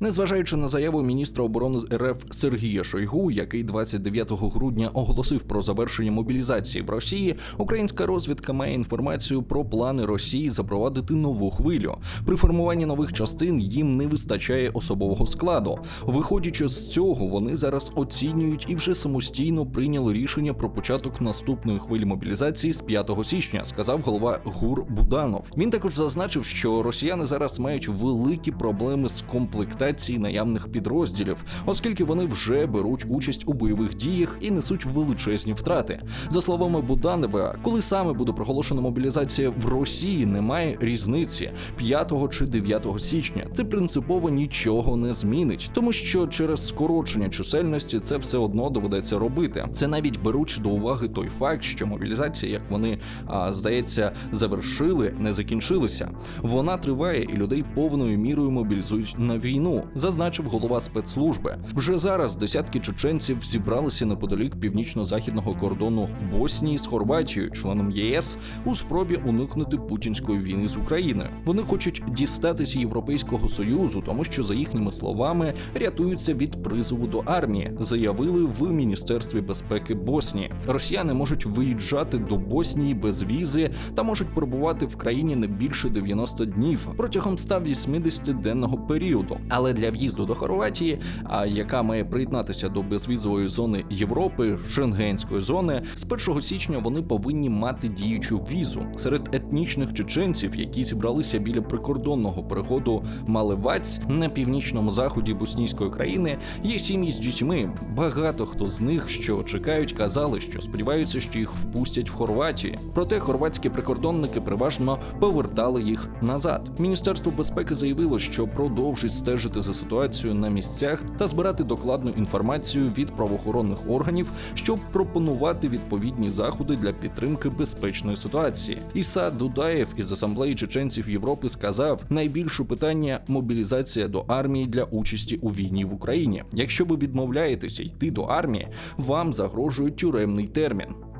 Незважаючи на заяву міністра оборони РФ Сергія Шойгу, який 29 грудня оголосив про завершення мобілізації в Росії, українська розвідка має інформацію про плани Росії запровадити нову хвилю. При формуванні нових частин їм не вистачає особового складу. Виходячи з цього, вони зараз оцінюють і вже самостійно прийняли рішення про початок наступної хвилі мобілізації з 5 січня, сказав голова ГУР Буданов. Він також зазначив, що росіяни зараз мають великі проблеми з комплектацією наявних підрозділів, оскільки вони вже беруть участь у бойових діях і несуть величезні втрати. За словами Буданова, коли саме буде проголошена мобілізація в Росії, немає різниці 5 чи 9 січня. Це принципово нічого не змінить, тому що через скорочення чисельності це все одно доведеться робити. Це навіть беручи до уваги той факт, що мобілізація, як вони а, здається, завершили, не закінчилася. Вона триває, і людей повною мірою мобілізують на війну, зазначив голова спецслужби. Вже зараз десятки чеченців зібралися неподалік північно-західного кордону Боснії з Хорватією, членом ЄС, у спробі уникнути путінської війни з Україною. Вони хочуть дістатися Європейського союзу, тому що за їхніми словами рятуються від призову до армії, заявили в міністерстві безпеки Боснії. Росіяни можуть виїжджати до Боснії без візи та можуть перебувати в країні не більше 90 днів протягом 180-денного періоду. Але для в'їзду до Хорватії, а яка має приєднатися до безвізової зони Європи, Шенгенської зони, з 1 січня вони повинні мати діючу візу серед етнічних чеченців, які зібралися біля прикордонного переходу Малеваць на північному заході боснійської країни. Є сім'ї з дітьми. Багато хто з них, що чекають, казали, що сподіваються, що їх впустять в Хорватії. Проте хорватські прикордонники переважно повертали їх назад. Міністерство безпеки заявило, що продовжить стежити за ситуацією на місцях та збирати докладну інформацію від правоохоронних органів, щоб пропонувати відповідні заходи для підтримки безпечної ситуації. Іса Дудаєв із асамблеї чеченців Європи сказав: найбільше питання мобілізація до армії для участі у війні в Україні. Якщо ви відмовляєтеся йти до армії, вам загрожує тюремний термін.